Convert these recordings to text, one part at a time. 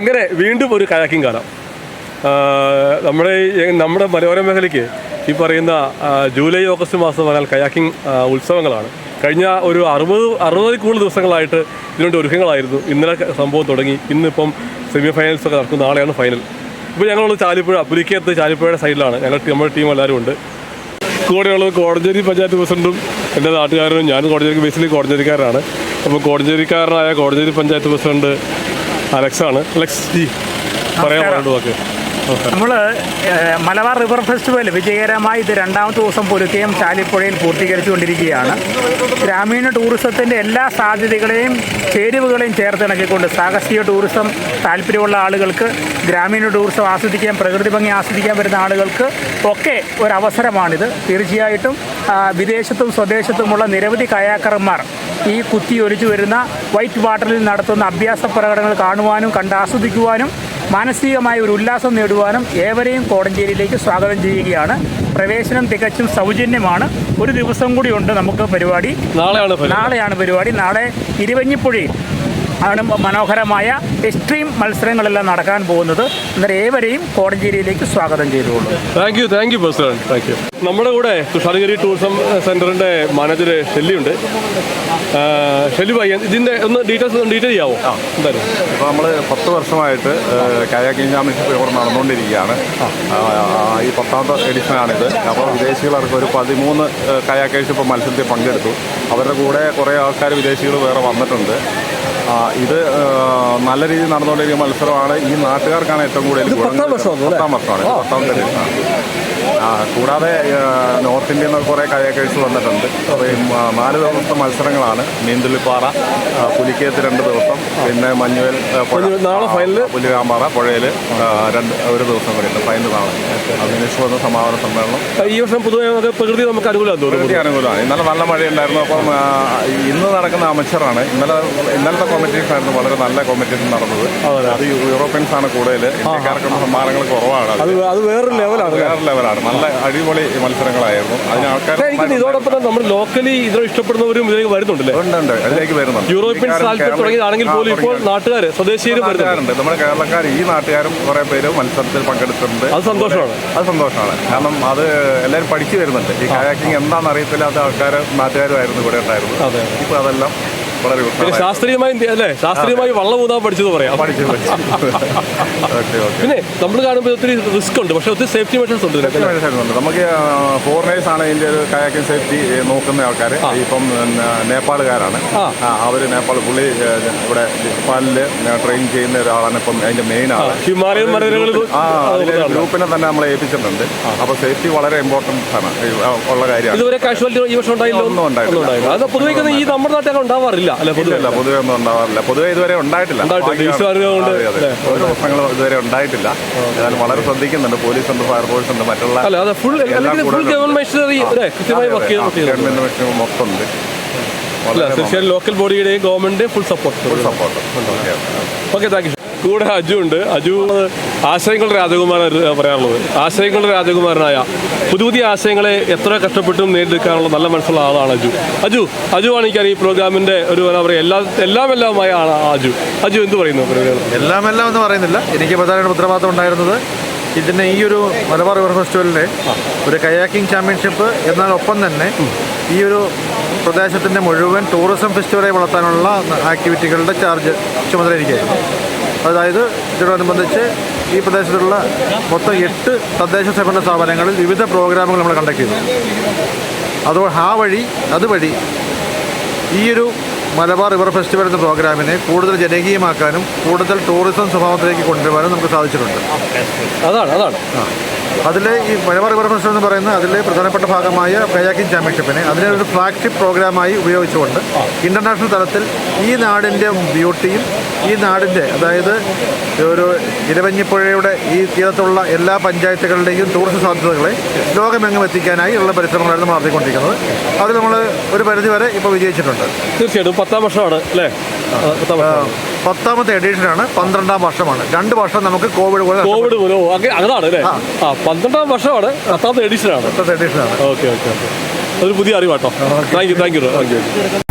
അങ്ങനെ വീണ്ടും ഒരു കയാക്കിംഗ് കാണാം. നമ്മുടെ നമ്മുടെ മലയോര മേഖലയ്ക്ക് ഈ പറയുന്ന ജൂലൈ ഓഗസ്റ്റ് മാസം പറഞ്ഞാൽ കയാക്കിംഗ് ഉത്സവങ്ങളാണ്. കഴിഞ്ഞ ഒരു അറുപത് അറുപതിൽ കൂടുതൽ ദിവസങ്ങളായിട്ട് ഇതിനുവേണ്ടി ഒരുക്കങ്ങളായിരുന്നു. ഇന്നലെ സംഭവം തുടങ്ങി. ഇന്നിപ്പം സെമി ഫൈനൽസ് ഒക്കെ നടക്കും. നാളെയാണ് ഫൈനൽ ഇപ്പോൾ ഞങ്ങൾ ചാലിപ്പുഴ പുലിക്കത്ത് ചാലിപ്പുഴയുടെ സൈഡിലാണ് ഞങ്ങൾ നമ്മുടെ ടീം എല്ലാവരും ഉണ്ട്. കൂടെയുള്ളത് കോടഞ്ചേരി പഞ്ചായത്ത് പ്രസിഡന്റും എന്റെ നാട്ടുകാരനും ഞാനും കോടഞ്ചേരി ബേസിലി കോടഞ്ചേരിക്കാരനാണ്. അപ്പോൾ കോടഞ്ചേരിക്കാരനായ കോടഞ്ചേരി പഞ്ചായത്ത് പ്രസിഡന്റ് അലക്സാണ്. അലക്സ് ജി പറയാൻ പറഞ്ഞു ഓക്കെ നമ്മൾ മലബാർ റിവർ ഫെസ്റ്റിവൽ വിജയകരമായി ഇത് രണ്ടാമത്തെ ദിവസം പൊരുക്കുകയും ചാലിപ്പുഴയിൽ പൂർത്തീകരിച്ചുകൊണ്ടിരിക്കുകയാണ്. ഗ്രാമീണ ടൂറിസത്തിന്റെ എല്ലാ സാധ്യതകളെയും ചേരുവകളെയും ചേർത്തിണക്കിക്കൊണ്ട് സാഹസിക ടൂറിസം താല്പര്യമുള്ള ആളുകൾക്ക് ഗ്രാമീണ ടൂറിസം ആസ്വദിക്കാൻ പ്രകൃതി ഭംഗി ആസ്വദിക്കാൻ വരുന്ന ആളുകൾക്ക് ഒക്കെ ഒരു അവസരമാണിത്. തീർച്ചയായിട്ടും വിദേശത്തും സ്വദേശത്തുമുള്ള നിരവധി കയാക്കർമാർ ഈ കുത്തിയൊലിച്ചു വരുന്ന വൈറ്റ് വാട്ടറിൽ നടത്തുന്ന അഭ്യാസ പ്രകടനങ്ങൾ കാണുവാനും കണ്ട് ആസ്വദിക്കുവാനും മാനസികമായ ഒരു ഉല്ലാസം നേടുവാനും ഏവരെയും കോടഞ്ചേരിയിലേക്ക് സ്വാഗതം ചെയ്യുകയാണ്. പ്രവേശനം തികച്ചും സൗജന്യമാണ്. ഒരു ദിവസം കൂടി ഉണ്ട് നമുക്ക് പരിപാടി. നാളെയാണ് നാളെയാണ് പരിപാടി. നാളെ ഇരുവഞ്ഞിപ്പുഴയിൽ ആണ് മനോഹരമായ എക്സ്ട്രീം മത്സരങ്ങളെല്ലാം നടക്കാൻ പോകുന്നത്. അന്നേരം ഏവരെയും കോടഞ്ചേരിയിലേക്ക് സ്വാഗതം ചെയ്തുകൊള്ളു. Thank you thank you president. Thank you നമ്മുടെ കൂടെ തുഷാരഗിരി ടൂറിസം സെന്ററിന്റെ മാനേജർ ഷെല്ലി ഉണ്ട് ആ, ഷെല്ലി ഭായി ഇതിന്റെ ഒന്ന് ഡീറ്റെയിൽസ് ഡീറ്റെയിൽ ചെയ്യാവോ? എന്തായാലും. ഇപ്പോൾ നമ്മൾ പത്ത് വർഷമായിട്ട് കയാക്കിംഗ് ചാമ്പ്യൻഷിപ്പ് ഇവിടെ നടന്നുകൊണ്ടിരിക്കുകയാണ്. ആ, ആ, ഈ പത്താമത്തെ എഡിഷനാണിത്. അപ്പോൾ വിദേശികളർക്ക് ഒരു പതിമൂന്ന് കയാക്കേഴ്സ് ഇപ്പോൾ മത്സരത്തിൽ പങ്കെടുത്തു. അവരുടെ കൂടെ കുറേ ആൾക്കാർ വിദേശികൾ വേറെ വന്നിട്ടുണ്ട്. ഇത് നല്ല രീതിയിൽ നടന്നുകൊണ്ടിരിക്കുന്ന മത്സരമാണ്. ഈ നാട്ടുകാർക്കാണ് ഏറ്റവും കൂടുതൽ പത്താം വർഷമാണ്? പത്താം വർഷമാണ് കൂടാതെ നോർത്ത് ഇന്ത്യയിൽ നിന്ന് കുറേ കയാക്കേഴ്സ് വന്നിട്ടുണ്ട്. അപ്പോൾ നാല് ദിവസത്തെ മത്സരങ്ങളാണ്. നീന്തുള്ളിപ്പാറ പുലിക്കയത്ത് രണ്ട് ദിവസം പിന്നെ മഞ്ഞുവൽ പുലികാമ്പാറ പുഴയിൽ രണ്ട് ഒരു ദിവസം കൂടി ഉണ്ട്. ഫൈനൽ നാളെ അതിനുശേഷം വന്ന സമാപന സമ്മേളനം. ഈ വർഷം പൊതുവെ പ്രകൃതി നമുക്ക് അനുകൂലമാണ് പ്രകൃതി അനുകൂലമാണ്. ഇന്നലെ നല്ല മഴയുണ്ടായിരുന്നു. അപ്പം ഇന്ന് നടക്കുന്ന അമച്ചറാണ്. ഇന്നലെ ഇന്നലത്തെ കോമ്പറ്റീഷൻ ആയിരുന്നു വളരെ നല്ല കോമ്പറ്റീഷൻ നടന്നത്. അത്. യൂറോപ്യൻസ് ആണ് കൂടുതൽ ഇന്ത്യക്കാർക്കുള്ള സമ്മാനങ്ങൾ കുറവാണ് അത്. വേറൊരു ലെവലാണ് വേറെ ലെവലാണ് നല്ല അടിപൊളി മത്സരങ്ങളായിരുന്നു. അതിന് ആൾക്കാർ ഇതോടൊപ്പം നമ്മൾ ലോക്കലി ഇതിനെ ഇഷ്ടപ്പെടുന്നവരും ഇതിലേക്ക് വരുന്നുണ്ടല്ലേ? ഉണ്ട് അതിലേക്ക് വരുന്നുണ്ട്. യൂറോപ്യൻ തുടങ്ങിയതാണെങ്കിൽ പോലും ഇപ്പോൾ. നാട്ടുകാർ സ്വദേശീയരും വരുന്നുണ്ട്. നമ്മുടെ കേരളക്കാർ ഈ നാട്ടുകാരും കുറെ പേര് മത്സരത്തിൽ പങ്കെടുത്തിട്ടുണ്ട്. അത് സന്തോഷമാണ്. അത് സന്തോഷമാണ്. കാരണം അത് എല്ലാവരും പഠിച്ചു വരുന്നുണ്ട്. ഈ കയാക്കിംഗ് എന്താണെന്ന് അറിയത്തില്ലാത്ത ആൾക്കാർ നാട്ടുകാരുമായിരുന്നു ഇവിടെ ഉണ്ടായിരുന്നു അതെ. ഇപ്പൊ അതെല്ലാം വളരെ പിന്നെ ശാസ്ത്രീയമായി അല്ലേ? ശാസ്ത്രീയമായി വള്ളം ഊതാൻ പഠിച്ചത് പറയാം. പഠിച്ചത് പിന്നെ നമ്മൾ കാണുമ്പോൾ ഒത്തിരി റിസ്ക് ഉണ്ട്. പക്ഷേ ഒത്തിരി സേഫ്റ്റി മെഷേഴ്സ് ഉണ്ട്? ഉണ്ട്. നമുക്ക് ഫോറിനേഴ്സ് ആണ് ഇതിന്റെ ഒരു കയാക്കിംഗ് സേഫ്റ്റി നോക്കുന്ന ആൾക്കാർ ഇപ്പം നേപ്പാളുകാരാണ്. അവർ നേപ്പാൾ പുള്ളി ഇവിടെ നേപ്പാളിൽ ട്രെയിൻ ചെയ്യുന്ന ഒരാളാണ് ഇപ്പം അതിന്റെ മെയിൻ ആൾ ഹിമാലയൻ ഗ്രൂപ്പിനെ തന്നെ നമ്മളെ ഏൽപ്പിച്ചിട്ടുണ്ട്. അപ്പൊ സേഫ്റ്റി വളരെ ഇമ്പോർട്ടൻസ് ആണ്. ഉള്ള കാര്യമാണ്. ഇതുവരെ കാഷ്വാലിറ്റി ഈ വർഷം ഉണ്ടായില്ല? ഒന്നും ഉണ്ടായിട്ടില്ല. പൊതുവെ ഈ നമ്മുടെ നാട്ടിലൊക്കെ ഉണ്ടാവാറില്ല. അല്ലെ പൊതുവെ ഇല്ല പൊതുവെ ഒന്നും ഉണ്ടാവാറില്ല. പൊതുവെ ഇതുവരെ ഉണ്ടായിട്ടില്ല. പ്രശ്നങ്ങൾ. ഒരു പ്രശ്നങ്ങളും ഇതുവരെ ഉണ്ടായിട്ടില്ല. ഏതായാലും വളരെ ശ്രദ്ധിക്കുന്നുണ്ട്. പോലീസ് ഉണ്ട്. ഫയർഫോഴ്സ് ഉണ്ട് മറ്റുള്ള ഫുൾ ഫുൾ. ഗവൺമെന്റ് മെഷീനറി മൊത്തം. ഉണ്ട് തീർച്ചയായും ലോക്കൽ ബോഡിയുടെയും ഗവൺമെന്റിന്റെയും full support support okay thank you കൂടെ അജു ഉണ്ട്. അജു ആശയങ്ങളുടെ രാജകുമാരൻ പറയാനുള്ളത് ആശയങ്ങളുടെ രാജകുമാരനായ പുതിയ പുതിയ ആശയങ്ങളെ എത്ര കഷ്ടപ്പെട്ടും നേടിയെടുക്കാനുള്ള നല്ല മനസ്സുള്ള ആളാണ് അജു. അജു അജു ആണ് എനിക്കറിയാം ഈ പ്രോഗ്രാമിന്റെ ഒരു എന്താ പറയുക എല്ലാ എല്ലാം എല്ലാമായ ആളാണ് അജു. അജു എന്ത് പറയുന്നു എല്ലാം എല്ലാം എന്ന് പറയുന്നില്ല. എനിക്ക് പ്രധാനമായിട്ട് ഉത്തരവാദിത്തം ഉണ്ടായിരുന്നത് ഇതിന്റെ ഈ ഒരു മലബാർ റിവർ ഫെസ്റ്റിവലിലെ ഒരു കയാക്കിംഗ് ചാമ്പ്യൻഷിപ്പ് എന്നാലൊപ്പം തന്നെ ഈ ഒരു പ്രദേശത്തിന്റെ മുഴുവൻ ടൂറിസം ഫെസ്റ്റിവലായി വളർത്താനുള്ള ആക്ടിവിറ്റികളുടെ ചാർജ് ചുമതല എനിക്കായിരുന്നു അതായത് ഇതിനോടനുബന്ധിച്ച് ഈ പ്രദേശത്തുള്ള മൊത്തം എട്ട് തദ്ദേശ സ്വയംഭരണ സ്ഥാപനങ്ങളിൽ വിവിധ പ്രോഗ്രാമുകൾ നമ്മൾ കണ്ടക്ട് ചെയ്തു അതോ ആ വഴി അതുവഴി ഈയൊരു ഒരു മലബാർ റിവർ ഫെസ്റ്റിവൽ എന്ന പ്രോഗ്രാമിനെ കൂടുതൽ ജനകീയമാക്കാനും കൂടുതൽ ടൂറിസം സ്വഭാവത്തിലേക്ക് കൊണ്ടുവരാനും നമുക്ക് സാധിച്ചിട്ടുണ്ട്. അതാണ് അതാണ്. അതിലെ ഈ മലബാർ റിവർ ഫെസ്റ്റിവൽ എന്ന് പറയുന്നത് അതിലെ പ്രധാനപ്പെട്ട ഭാഗമായ കയാക്കിംഗ് ചാമ്പ്യൻഷിപ്പിനെ. അതിനെ ഒരു ഫ്ലാഗ്ഷിപ്പ് പ്രോഗ്രാമായി ഉപയോഗിച്ചുകൊണ്ട് ഇന്റർനാഷണൽ തലത്തിൽ ഈ നാടിന്റെ ബ്യൂട്ടിയും ഈ നാടിന്റെ അതായത് ഒരു ഇരവഞ്ഞിപ്പുഴയുടെ ഈ തീരത്തുള്ള എല്ലാ പഞ്ചായത്തുകളുടെയും ടൂറിസ്റ്റ് സാധ്യതകളെ ലോകമെങ്ങും എത്തിക്കാനായി ഉള്ള പരിശ്രമങ്ങളാണ് നമ്മൾ നടത്തിക്കൊണ്ടിരിക്കുന്നത്. അത് നമ്മൾ ഒരു പരിധിവരെ ഇപ്പോൾ വിജയിച്ചിട്ടുണ്ട്. തീർച്ചയായിട്ടും പത്താം വർഷമാണ് അല്ലേ? പത്താമത്തെ എഡിഷനാണ് പന്ത്രണ്ടാം വർഷമാണ്. രണ്ട് വർഷം നമുക്ക് കോവിഡ് പോലെ കോവിഡ് പോലെ. അങ്ങനെ അല്ലേ? ആ. പന്ത്രണ്ടാം വർഷമാണ് പത്താമത്തെ എഡിഷനാണ് പത്താമത്തെ എഡിഷനാണ് ഓക്കെ ഓക്കെ ഓക്കെ. അതൊരു പുതിയ അറിവാട്ടോ. Thank you thank you thank you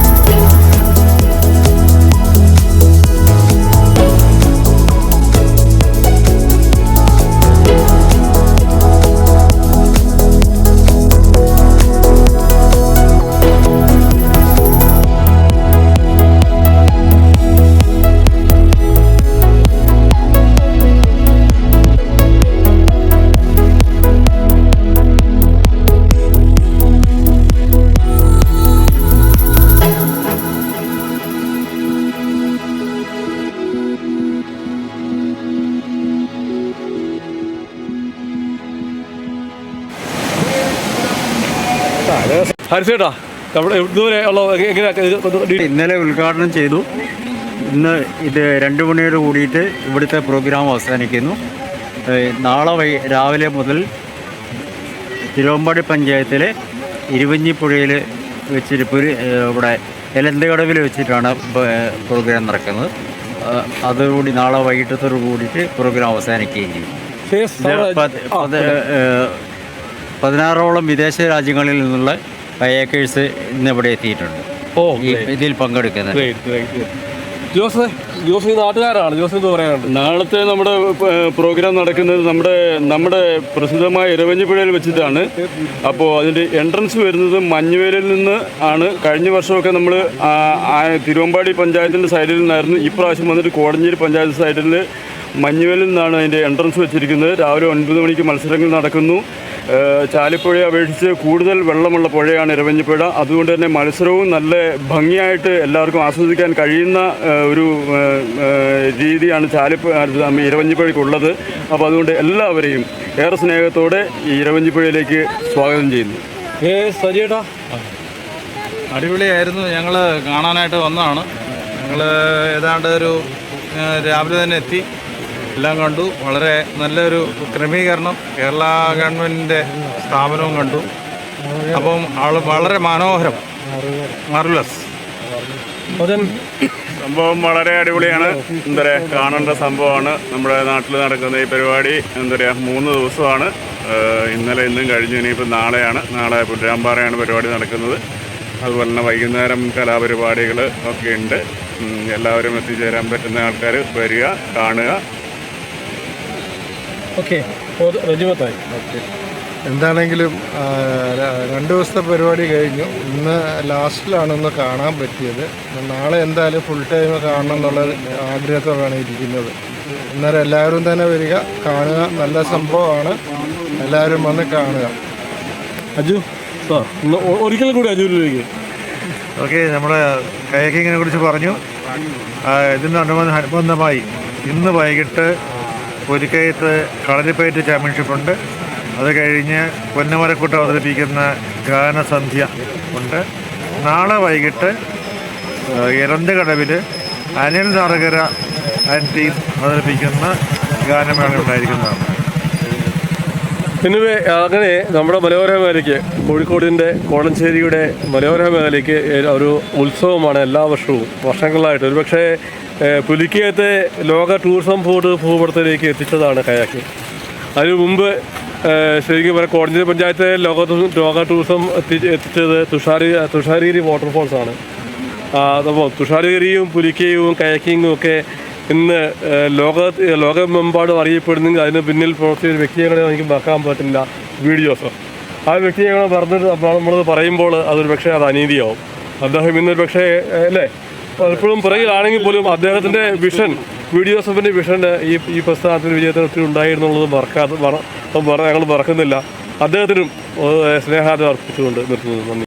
ഹരിസേട്ടാ നമ്മുടെ ഇതുവരെ ഉള്ള ഇന്നലെ ഉദ്ഘാടനം ചെയ്തു. ഇന്ന് ഇത് രണ്ട് മണിയോട് കൂടിയിട്ട് ഇവിടുത്തെ പ്രോഗ്രാം അവസാനിക്കുന്നു. നാളെ വൈ രാവിലെ മുതൽ തിരുവമ്പാടി പഞ്ചായത്തിലെ ഇരുവഞ്ഞിപ്പുഴയിൽ വെച്ചിട്ട് ഇവിടെ എലന്തകടവിൽ വെച്ചിട്ടാണ് പ്രോഗ്രാം നടക്കുന്നത്. അതുകൂടി അതോടുകൂടി നാളെ വൈകിട്ടത്തോടു കൂടിയിട്ട് പ്രോഗ്രാം അവസാനിക്കുകയും ചെയ്യും. പതിനാറോളം വിദേശ രാജ്യങ്ങളിൽ നിന്നുള്ള കയാക്കേഴ്സ് ഇന്ന് ഇവിടെ എത്തിയിട്ടുണ്ട്. ഓ ഇതിൽ പങ്കെടുക്കുന്നത്. ജോസ് ജോസ് ഈ നാട്ടുകാരാണ്. ജോസ് എന്ന് പറയാനുണ്ട്? നാളത്തെ നമ്മുടെ പ്രോഗ്രാം നടക്കുന്നത് നമ്മുടെ നമ്മുടെ പ്രസിദ്ധമായ ഇരവഞ്ഞിപ്പുഴയിൽ വെച്ചിട്ടാണ്. അപ്പോൾ അതിന്റെ എൻട്രൻസ് വരുന്നത് മഞ്ഞുവേലിൽ നിന്ന് ആണ്. കഴിഞ്ഞ വർഷമൊക്കെ നമ്മൾ തിരുവമ്പാടി പഞ്ചായത്തിന്റെ സൈഡിൽ നിന്നായിരുന്നു. ഇപ്രാവശ്യം വന്നിട്ട് കോടഞ്ചേരി പഞ്ചായത്ത് സൈഡിൽ മഞ്ഞുവേലിൽ നിന്നാണ് അതിന്റെ എൻട്രൻസ് വെച്ചിരിക്കുന്നത്. രാവിലെ ഒൻപത് മണിക്ക് മത്സരങ്ങൾ നടക്കുന്നു. ചാലിപ്പുഴയെ അപേക്ഷിച്ച് കൂടുതൽ വെള്ളമുള്ള പുഴയാണ് ഇരവഞ്ഞിപ്പുഴ. അതുകൊണ്ട് തന്നെ മത്സരവും നല്ല ഭംഗിയായിട്ട് എല്ലാവർക്കും ആസ്വദിക്കാൻ കഴിയുന്ന ഒരു രീതിയാണ് ചാലിപ്പുഴ ഇരവഞ്ഞിപ്പുഴയ്ക്കുള്ളത്. അപ്പോൾ അതുകൊണ്ട് എല്ലാവരെയും ഏറെ സ്നേഹത്തോടെ ഈ ഇരവഞ്ഞിപ്പുഴയിലേക്ക് സ്വാഗതം ചെയ്യുന്നു. ഏ സജിയേട്ടാ? അടിപൊളിയായിരുന്നു. ഞങ്ങൾ കാണാനായിട്ട് വന്നതാണ്. ഞങ്ങൾ ഏതാണ്ട് ഒരു രാവിലെ തന്നെ എത്തി. എല്ലാം കണ്ടു. വളരെ നല്ലൊരു ക്രമീകരണം കേരള ഗവൺമെന്റിന്റെ സ്ഥാപനവും കണ്ടു. അപ്പം ആൾ വളരെ മനോഹരം. മാർവലസ്. മകൻ സംഭവം വളരെ അടിപൊളിയാണ്. എന്താ പറയുക കാണേണ്ട സംഭവമാണ്. നമ്മുടെ നാട്ടിൽ നടക്കുന്ന ഈ പരിപാടി എന്താ പറയുക മൂന്ന് ദിവസമാണ്. ഇന്നലെ ഇന്നും കഴിഞ്ഞു ഇനിയിപ്പോൾ നാളെയാണ്. നാളെ പുല്ലാമ്പാറയാണ് പരിപാടി നടക്കുന്നത്. അതുപോലെ തന്നെ വൈകുന്നേരം കലാപരിപാടികൾ ഒക്കെ ഉണ്ട്. എല്ലാവരും എത്തിച്ചേരാൻ പറ്റുന്ന ആൾക്കാർ വരിക കാണുക. ഓക്കെ. രഞ്ജിമത്തായി എന്താണെങ്കിലും രണ്ടു ദിവസത്തെ പരിപാടി കഴിഞ്ഞു. ഇന്ന് ലാസ്റ്റിലാണൊന്ന് കാണാൻ പറ്റിയത്. നാളെ എന്തായാലും ഫുൾ ടൈം കാണണം എന്നുള്ള ആഗ്രഹത്തോടാണ് ഇരിക്കുന്നത്. അന്നേരം എല്ലാവരും തന്നെ വരിക. കാണുക നല്ല സംഭവമാണ്. എല്ലാവരും വന്ന് കാണുക. അജു ഒരിക്കൽ കൂടി അജുലേക്ക് ഓക്കെ നമ്മുടെ കയക്കിങ്ങിനെ കുറിച്ച് പറഞ്ഞു. അനുബന്ധമായി ഇന്ന് വൈകിട്ട് പൊരിക്കയത്ത് കളരിപ്പയറ്റ് ചാമ്പ്യൻഷിപ്പ് ഉണ്ട്. അത് കഴിഞ്ഞ് പൊന്നമരക്കൂട്ടം അവതരിപ്പിക്കുന്ന ഗാനസന്ധ്യ ഉണ്ട്. നാളെ വൈകിട്ട് ഇറന്തകടവിൽ അനിൽ നറുകര ആൻഡ് ടീം അവതരിപ്പിക്കുന്ന ഗാനമേള ഉണ്ടായിരിക്കുന്നതാണ്. പിന്നെ അങ്ങനെ നമ്മുടെ മലയോര മേഖലയ്ക്ക് കോഴിക്കോടിന്റെ കോടഞ്ചേരിയുടെ മലയോര മേഖലയ്ക്ക് ഒരു ഉത്സവമാണ് എല്ലാ വർഷവും വർഷങ്ങളായിട്ട്. ഒരുപക്ഷെ പുലിക്കയത്തെ ലോക ടൂറിസം ബോർഡ് ഭൂപടത്തിലേക്ക് എത്തിച്ചതാണ് കയാക്കി. അതിനു മുമ്പ് ശരിക്കും പറയാം കോടഞ്ചേരി പഞ്ചായത്തെ ലോക ലോക ടൂറിസം എത്തി എത്തിച്ചത് തുഷാരി തുഷാരഗിരി വാട്ടർഫോൾസാണ്. അപ്പോൾ തുഷാരഗിരിയും പുലിക്കയും കയക്കിങ്ങും ഒക്കെ ഇന്ന് ലോക ലോകമെമ്പാടും അറിയപ്പെടുന്നെങ്കിൽ അതിന് പിന്നിൽ പ്രവർത്തിച്ച ഒരു വ്യക്തിയെ എനിക്ക് മറക്കാൻ പറ്റില്ല. വീഡിയോസ് ആ വ്യക്തിയെ കൂടെ പറഞ്ഞിട്ട് നമ്മളത് പറയുമ്പോൾ അതൊരു പക്ഷേ അത് അനീതിയാവും. അദ്ദേഹം ഇന്നൊരു പക്ഷേ അല്ലേ? പലപ്പോഴും പുറകിലാണെങ്കിൽ പോലും അദ്ദേഹത്തിന്റെ വിഷൻ വീഡിയോസഫിന്റെ വിഷൻ ഈ ഈ പ്രസ്ഥാനത്തിന് വിജയത്തിന് ഒത്തിരി ഉണ്ടായിരുന്നുള്ളത് മറക്കാതെ മറ ഞങ്ങൾ മറക്കുന്നില്ല. അദ്ദേഹത്തിനും സ്നേഹാദം അർപ്പിച്ചുകൊണ്ട് നിർത്തുന്നു. നന്ദി.